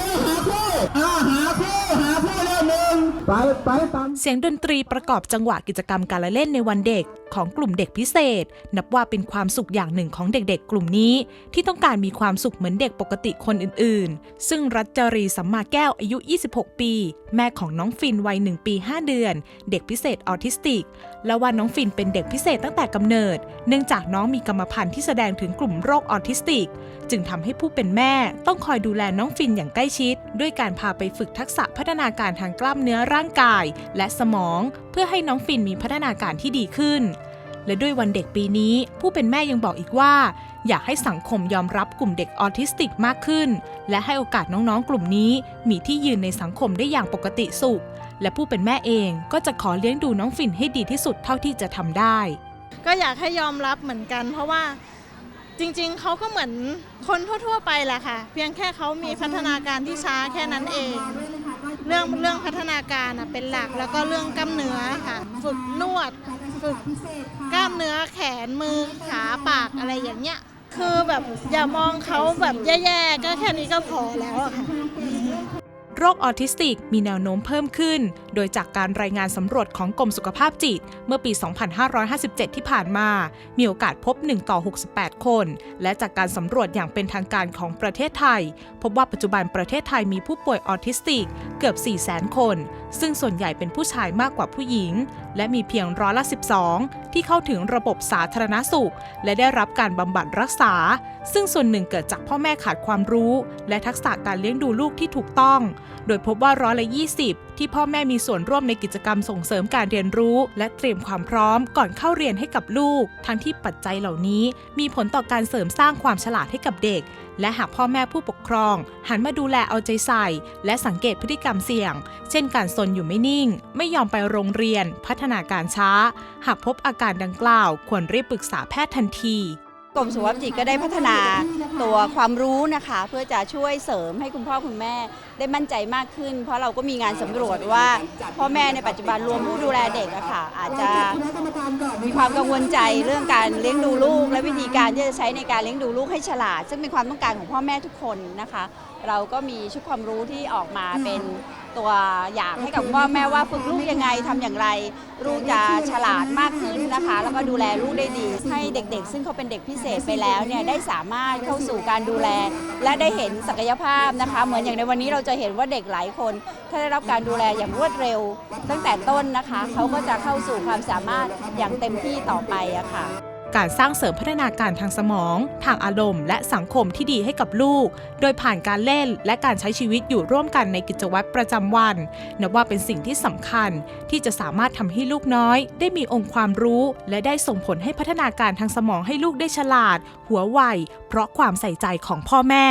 เเสียงดนตรีประกอบจังหวะกิจกรรมการละเล่นในวันเด็กของกลุ่มเด็กพิเศษ นับว่าเป็นความสุขอย่างหนึ่งของเด็กๆ กลุ่มนี้ ที่ต้องการมีความสุขเหมือนเด็กปกติคนอื่นๆ ซึ่งรัชจารีสัมมาแก้วอายุ 26 ปี แม่ของน้องฟินวัย 1 ปี 5 เดือน เด็กพิเศษออทิสติก และว่าน้องฟินเป็นเด็กพิเศษตั้งแต่กำเนิด เนื่องจากน้องมีกรรมพันธุ์ที่แสดงถึงกลุ่มโรคออทิสติก จึงทำให้ผู้เป็นแม่ต้องคอยดูแลน้องฟินอย่างใกล้ชิด ด้วยการพาไปฝึกทักษะพัฒนาการทางกล้ามเนื้อร่างกายและสมอง เพื่อให้น้องฟินมีพัฒนาการที่ดีขึ้น และด้วยวันเด็กปีนี้ ผู้เป็นแม่ยังบอกอีกว่า อยากให้สังคมยอมรับกลุ่มเด็กออทิสติกมากขึ้น และให้โอกาสน้องๆ กลุ่มนี้ มีที่ยืนในสังคมได้อย่างปกติสุข และผู้เป็นแม่เองก็จะขอเลี้ยงดูน้องฟินให้ดีที่สุดเท่าที่จะทำได้ ก็อยากให้ยอมรับเหมือนกัน เพราะว่าจริงๆ เขาก็เหมือนคนทั่ว ๆ ไปแหละค่ะ เพียงแค่เขามีพัฒนาการที่ช้าแค่นั้นเอง เรื่องเรื่องพัฒนาการน่ะเป็นหลักแล้วก็เรื่องกล้ามเนื้อค่ะ ฝึกนวดฝึกกล้ามเนื้อแขนมือขาปากอะไรอย่างเงี้ย คือแบบอย่ามองเขาแบบแย่ๆก็แค่นี้ก็พอแล้วอะค่ะ โรคออทิสติกมีแนวโน้มเพิ่มขึ้น โดยจากการรายงานสำรวจของกรมสุขภาพจิต เมื่อปี 2557 ที่ผ่านมา มีโอกาสพบ 1 ต่อ 68 คน และจากการสำรวจอย่างเป็นทางการของประเทศไทย พบว่าปัจจุบันประเทศไทยมีผู้ป่วยออทิสติกเกือบ 400,000 คน ซึ่งส่วนใหญ่เป็นผู้ชายมากกว่าผู้หญิง และมีเพียงร้อยละ 12 ที่เข้าถึงระบบสาธารณสุข และได้รับการบำบัดรักษา ซึ่งส่วนหนึ่งเกิดจากพ่อแม่ขาดความรู้ และทักษะการเลี้ยงดูลูกที่ถูกต้อง โดยพบว่าร้อยละ 20 ที่พ่อแม่มีส่วนร่วมในกิจกรรมส่งเสริมการเรียนรู้ และเตรียมความพร้อมก่อนเข้าเรียนให้กับลูก ทั้งที่ปัจจัยเหล่านี้ มีผลต่อการเสริมสร้างความฉลาดให้กับเด็ก และหากพ่อแม่ผู้ปกครอง หันมาดูแลเอาใจใส่ และสังเกตพฤติกรรมเสี่ยง เช่นการซนอยู่ไม่นิ่ง ไม่ยอมไปโรงเรียน พัฒนาการช้า หากพบอาการดังกล่าว ควรรีบปรึกษาแพทย์ทันทีกรมสุขภาพจิตก็ได้พัฒนาตัวความรู้นะคะ เพื่อจะช่วยเสริมให้คุณพ่อคุณแม่ได้มั่นใจมากขึ้น เพราะเราก็มีงานสำรวจว่า พ่อแม่ในปัจจุบันรวมผู้ดูแลเด็กอะค่ะอาจจะมีความกังวลใจเรื่องการเลี้ยงดูลูก และวิธีการที่จะใช้ในการเลี้ยงดูลูกให้ฉลาด ซึ่งเป็นความต้องการของพ่อแม่ทุกคนนะคะ เราก็มีชุดความรู้ที่ออกมาเป็นตัวอย่างให้กับพ่อแม่ว่าฝึกลูกยังไงทำอย่างไร ลูกจะฉลาดมากขึ้นนะคะ แล้วก็ดูแลลูกได้ดี ให้เด็กๆ ซึ่งเขาเป็นเด็กพิเศษไปแล้วเนี่ยได้สามารถเข้าสู่การดูแล และได้เห็นศักยภาพนะคะ เหมือนอย่างในวันนี้เราจะเห็นว่าเด็กหลายคน ถ้าได้รับการดูแลอย่างรวดเร็ว ตั้งแต่ต้นนะคะ เขาก็จะเข้าสู่ความสามารถอย่างเต็มที่ต่อไปอะค่ะ การสร้างเสริมพัฒนาการทางสมอง ทางอารมณ์ และสังคมที่ดีให้กับลูก โดยผ่านการเล่นและการใช้ชีวิตอยู่ร่วมกันในกิจวัตรประจำวัน นับว่าเป็นสิ่งที่สำคัญที่จะสามารถทำให้ลูกน้อย ได้มีองค์ความรู้ และได้ส่งผลให้พัฒนาการทางสมองให้ลูกได้ฉลาด หัวไวเพราะความใส่ใจของพ่อแม่